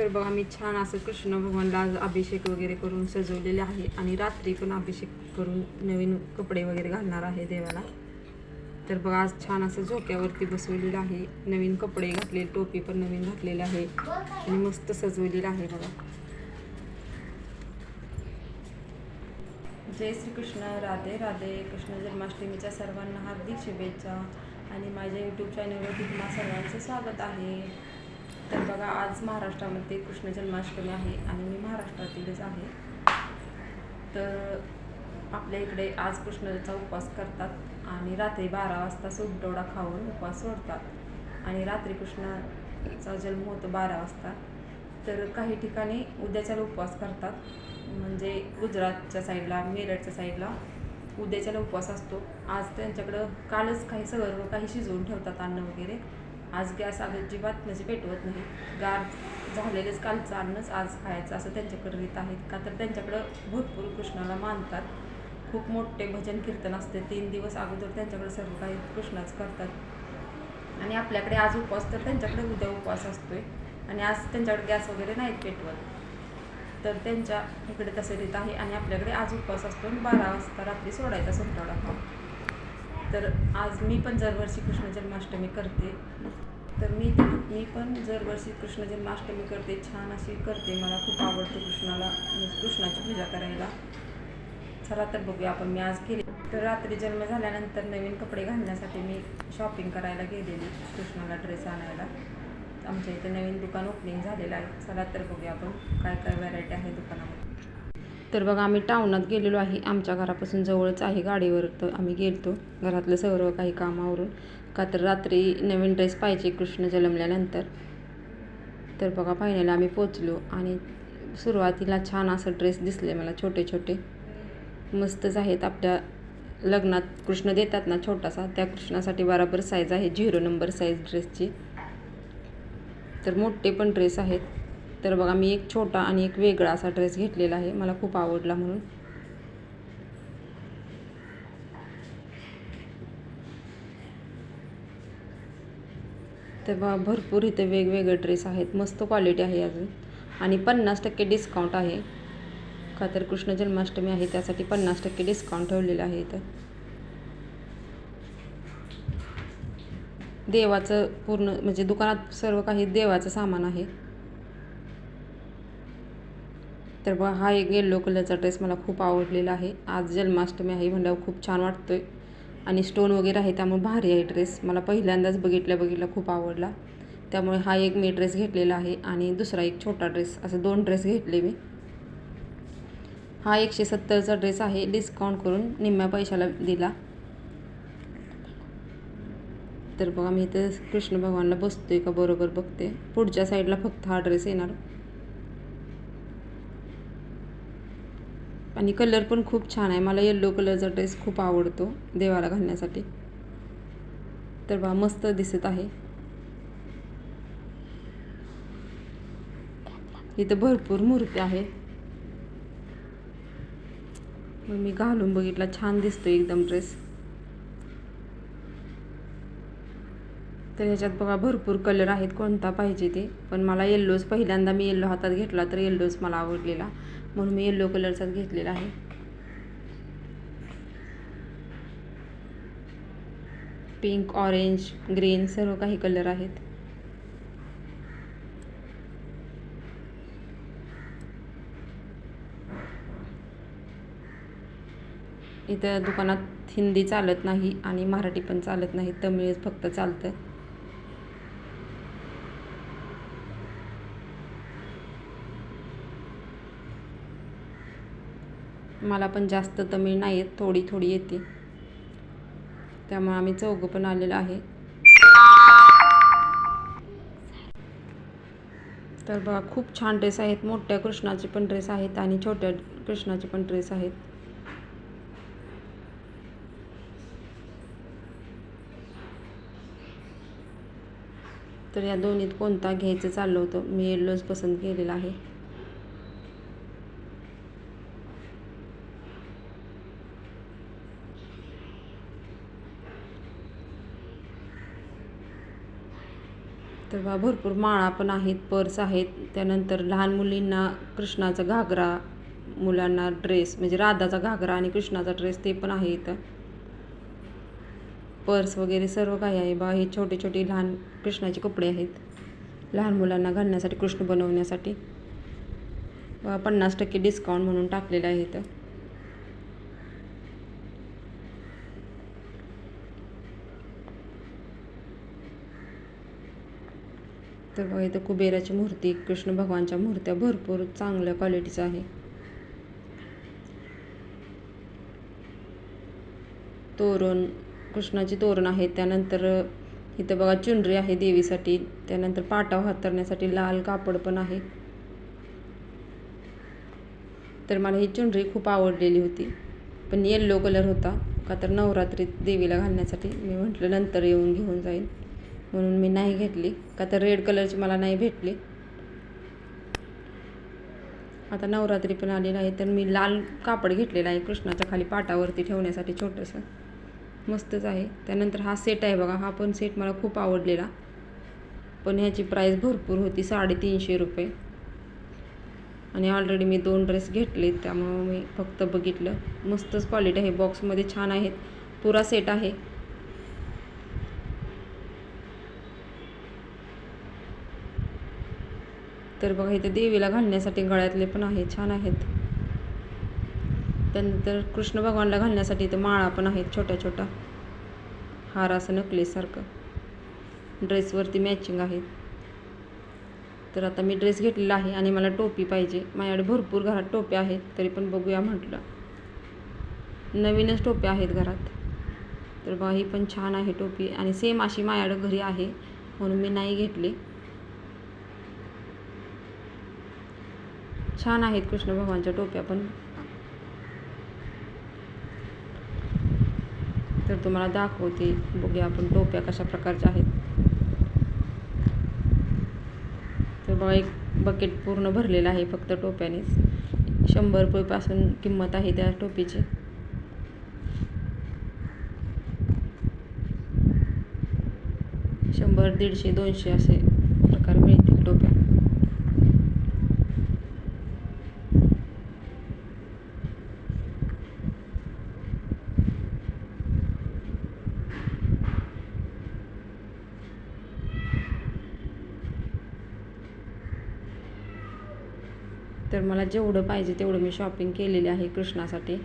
तर बघा मी छान असं कृष्ण भगवानला आज अभिषेक वगैरे करून सजवलेले आहे आणि रात्री पण अभिषेक करून नवीन कपडे वगैरे घालणार आहे देवाला. तर बघा आज छान असं झोक्यावरती बसवलेलं आहे. नवीन कपडे घातले टोपी पण नवीन घातलेली आहे आणि मस्त सजवलेलं आहे बघा. जय श्रीकृष्ण. राधे राधे. कृष्ण जन्माष्टमीच्या सर्वांना हार्दिक शुभेच्छा. आणि माझ्या यूट्यूब चॅनलवर तुम्हाला सर्वांचं स्वागत आहे. तर बघा आज महाराष्ट्रामध्ये कृष्ण जन्माष्टमी आहे आणि मी महाराष्ट्रातीलच आहे. तर आपल्या इकडे आज कृष्णाचा उपवास करतात आणि रात्री बारा वाजता सुगडोडा खाऊन उपवास सोडतात. आणि रात्री कृष्णाचा जन्म होतो बारा वाजता. तर काही ठिकाणी उद्याच्याला उपवास करतात. म्हणजे गुजरातच्या साईडला मेरठच्या साईडला उद्याच्याला उपवास असतो. आज त्यांच्याकडं कालच काही सगळं काही शिजवून ठेवतात अन्न वगैरे. आज गॅस अजिबात म्हणजे पेटवत नाही. गार झालेलेच कालचं अन्नच आज खायचं असं त्यांच्याकडे रीत आहेत का? तर त्यांच्याकडं भरपूर कृष्णाला मानतात. खूप मोठे भजन कीर्तन असते. तीन दिवस अगोदर त्यांच्याकडे सर्व काही कृष्णाच करतात. आणि आपल्याकडे आज उपवास तर त्यांच्याकडे उद्या उपवास असतोय. आणि आज त्यांच्याकडे गॅस वगैरे नाहीत पेटवत. तर त्यांच्या इकडे तसे रीत आहे. आणि आपल्याकडे आज उपवास असतो आणि बारा वाजता रात्री सोडायचा सुंटावडा खाऊन तर आज मी पण दरवर्षी कृष्ण जन्माष्टमी करते. तर मी मी पण दरवर्षी कृष्ण जन्माष्टमी करते. छान अशी करते. मला खूप आवडतं कृष्णाला कृष्णाची पूजा करायला. चला तर बघूया आपण मी आज केली. तर रात्री जन्म झाल्यानंतर नवीन कपडे घालण्यासाठी मी शॉपिंग करायला गेलेली कृष्णाला ड्रेस आणायला. आमच्या इथे नवीन दुकान ओपनिंग झालेलं आहे. चला तर बघूया आपण काय काय व्हरायटी आहे दुकानामध्ये. तर बघा आम्ही टाउनात गेलेलो आहे. आमच्या घरापासून जवळच आहे गाडीवर तर आम्ही गेलतो घरातलं सर्व काही कामावरून. का तर रात्री नवीन ड्रेस पाहिजे कृष्ण जन्मल्यानंतर. तर बघा फायनली आम्ही पोचलो आणि सुरुवातीला छान असं ड्रेस दिसले मला छोटे छोटे. मस्तच आहेत आपल्या लग्नात. कृष्ण देतात ना छोटासा त्या कृष्णासाठी बराबर साईज आहे झिरो नंबर साईज ड्रेसची तर मोठे पण ड्रेस आहेत. तर बघा मी एक छोटा आणि एक वेगळा असा ड्रेस घेतलेला आहे. मला खूप आवडला म्हणून. तर बघा भरपूर इथे वेगवेगळे ड्रेस आहेत. मस्त क्वालिटी आहे अजून. आणि पन्नास टक्के डिस्काउंट आहे. का तर कृष्ण जन्माष्टमी आहे त्यासाठी पन्नास टक्के डिस्काउंट ठेवलेलं आहे इथं. देवाचं पूर्ण म्हणजे दुकानात सर्व काही देवाचं सामान आहे. तर बघा हा एक येल्लो कलरचा ड्रेस मला खूप आवडलेला आहे. आज जन्माष्टमी आहे म्हणल्यावर खूप छान वाटतो आहे आणि स्टोन वगैरे आहे त्यामुळे भारी आहे ड्रेस मला पहिल्यांदाच बघितल्या बघितला खूप आवडला. त्यामुळे हा एक मी ड्रेस घेतलेला आहे आणि दुसरा एक छोटा ड्रेस असं दोन ड्रेस घेतले मी. हा एकशे सत्तरचा ड्रेस आहे डिस्काउंट करून निम्म्या पैशाला दिला. तर बघा मी इथं कृष्ण भगवानला बसतोय का बरोबर बघते. पुढच्या साईडला फक्त हा ड्रेस येणार. आणि कलर पण खूप छान आहे. मला येल्लो कलरचा ड्रेस खूप आवडतो देवाला घालण्यासाठी. तर बा मस्त दिसत आहे. इथं भरपूर मूर्ती आहेत. मग मी घालून बघितला. छान दिसतो एकदम ड्रेस तर ह्याच्यात बघा भरपूर कलर आहेत कोणता पाहिजे ते. पण मला येल्लोच पहिल्यांदा मी येल्लो हातात घेतला तर येल्लोच मला आवडलेला. म्हणून मी येल्लो कलरचाच घेतलेला आहे. पिंक ऑरेंज ग्रीन सर्व काही कलर आहेत. इथं दुकानात हिंदी चालत नाही आणि मराठी पण चालत नाही. तमिळच फक्त चालतं मला पण जास्त तमिळ नाही येत थोडी थोडी येते. त्यामुळे आम्ही चौघं पण आलेलं आहे. तर बघा खूप छान ड्रेस आहेत. मोठ्या कृष्णाचे पण ड्रेस आहेत आणि छोट्या कृष्णाचे पण ड्रेस आहेत. तर या दोन्हीत कोणता घ्यायचं चाललं होतं मी येल्लोच पसंत केलेला आहे. तर बा भरपूर माळा पण आहेत पर्स आहेत. त्यानंतर लहान मुलींना कृष्णाचा घागरा मुलांना ड्रेस म्हणजे राधाचा घागरा आणि कृष्णाचा ड्रेस ते पण आहे इथं पर्स वगैरे सर्व काही आहे. बा हे छोटे छोटे लहान कृष्णाचे कपडे आहेत. लहान मुलांना घालण्यासाठी कृष्ण बनवण्यासाठी. बा पन्नास टक्के डिस्काउंट म्हणून टाकलेलं आहे इथं. तर बघा इथं कुबेराची मूर्ती कृष्ण भगवानच्या मूर्त्या भरपूर चांगल्या क्वालिटीचं आहे. तोरण कृष्णाची तोरण आहे. त्यानंतर इथं बघा चुनरी आहे देवीसाठी. त्यानंतर पाटाव हातरण्यासाठी लाल कापड पण आहे. तर मला ही चुनरी खूप आवडलेली होती. पण येल्लो कलर होता. का तर नवरात्रीत देवीला घालण्यासाठी. मी म्हटलं नंतर येऊन घेऊन जाईल. म्हणून मी नाही घेतली. का तर रेड कलरची मला नाही भेटली. आता नवरात्री पण आलेलं आहे तर मी लाल कापड घेतलेला आहे कृष्णाच्या खाली पाटावरती ठेवण्यासाठी छोटंसं. मस्तच आहे. त्यानंतर हा सेट आहे बघा हा पण सेट मला खूप आवडलेला. पण ह्याची प्राईस भरपूर होती साडेतीनशे रुपये. आणि ऑलरेडी मी दोन ड्रेस घेतले त्यामुळं मी फक्त बघितलं. मस्तच क्वालिटी आहे बॉक्समध्ये छान आहेत. पुरा सेट आहे. तर बघा इथे देवीला घालण्यासाठी गळ्यातले पण आहे छान आहेत. त्यानंतर कृष्ण भगवानला घालण्यासाठी इथं माळा पण आहेत छोट्या छोट्या. हार असं नकलेसारखं. ड्रेसवरती मॅचिंग आहेत. तर आता मी ड्रेस घेतलेला आहे आणि मला टोपी पाहिजे. माझ्याकडे भरपूर घरात टोप्या आहेत तरी पण बघूया म्हटलं. नवीनच टोप्या आहेत घरात. तर बघा ही पण छान आहे टोपी. आणि सेम अशी माझ्याकडे घरी आहे म्हणून मी नाही घेतली. छान आहेत कृष्ण भगवानच्या टोप्या पण. तर तुम्हाला दाखवते बघूया आपण टोप्या कशा प्रकारच्या आहेत. तर बघा एक बकेट पूर्ण भरलेलं आहे फक्त टोप्यानेच. शंभर रुपयेपासून किंमत आहे त्या टोपीची. शंभर दीडशे दोनशे असे प्रकार मिळतील टोप्या तर मला जेवढं पाहिजे तेवढं मी शॉपिंग केलेली आहे कृष्णासाठी.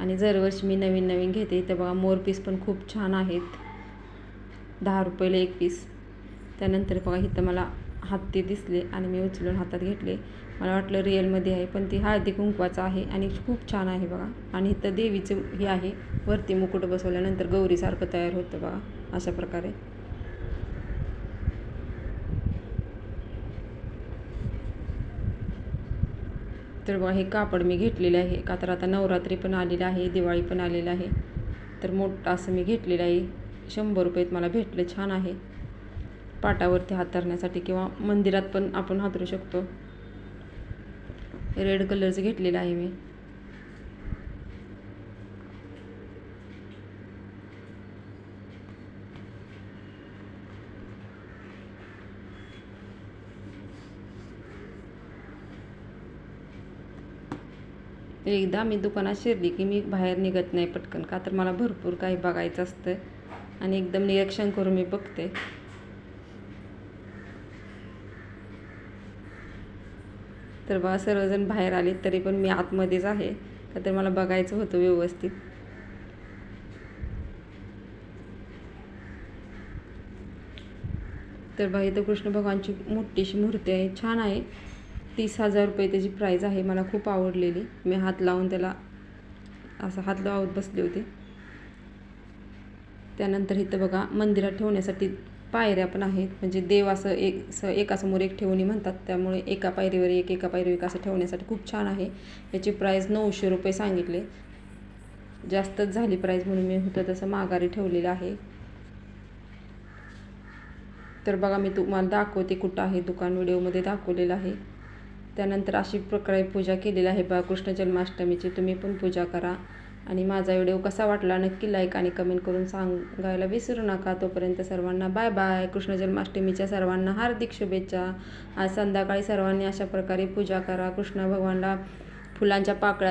आणि दरवर्षी मी नवीन नवीन घेते. तर बघा मोर पीस पण खूप छान आहेत. दहा रुपयाला एक पीस त्यानंतर बघा इथं मला हत्ती दिसले आणि मी उचलून हातात घेतले. मला वाटलं रिअलमध्ये आहे पण ती हळदी कुंकवाचं आहे आणि खूप छान आहे बघा. आणि इथं देवीचं हे आहे. वरती मुकुट बसवल्यानंतर गौरीसारखं तयार होतं बघा अशा प्रकारे. तर बघा हे कापड मी घेतलेले आहे. का तर आता नवरात्री पण आलेलं आहे दिवाळी पण आलेलं आहे. तर मोठं असं मी घेतलेलं आहे. शंभर रुपयेत मला भेटलं छान आहे. पाटावरती हातरण्यासाठी किंवा मंदिरात पण आपण हातरू शकतो. रेड कलरचं घेतलेलं आहे मी. म्हणजे एकदा मी दुकानात शिरली की मी बाहेर निघत नाही पटकन. का तर मला भरपूर काही बघायचं असतं आणि एकदम निरीक्षण करून मी बघते. तर बा सर्वजण बाहेर आले तरी पण मी आतमध्येच आहे. का तर मला बघायचं होतं व्यवस्थित. तर बा इथं कृष्ण भगवानची मोठीशी मूर्ती आहे. छान आहे. तीस हजार रुपये त्याची प्राईज आहे मला खूप आवडलेली. मी हात लावून त्याला असं हात लावत बसले होते. त्यानंतर इथं बघा मंदिरात ठेवण्यासाठी पायऱ्या पण आहेत. म्हणजे देव असं एक स एकासमोर एक ठेवणी म्हणतात. त्यामुळे एका पायरीवर एक एका पायरीवर एक असं ठेवण्यासाठी खूप छान आहे. याची प्राईज नऊशे रुपये सांगितले. जास्तच झाली प्राईज म्हणून मी होतं तसं माघारी ठेवलेलं आहे. तर बघा मी तुम्हाला दाखवते कुठं आहे दुकान. व्हिडिओमध्ये दाखवलेलं आहे. त्यानंतर अशी प्रकारे पूजा केलेली आहे. बा कृष्ण जन्माष्टमीची तुम्ही पण पूजा करा. आणि माझा व्हिडिओ कसा वाटला नक्की लाईक आणि कमेंट करून सांगायला विसरू नका. तोपर्यंत सर्वांना बाय बाय कृष्ण जन्माष्टमीच्या सर्वांना हार्दिक शुभेच्छा. आज संध्याकाळी सर्वांनी अशा प्रकारे पूजा करा. कृष्ण भगवानला फुलांच्या पाकळ्या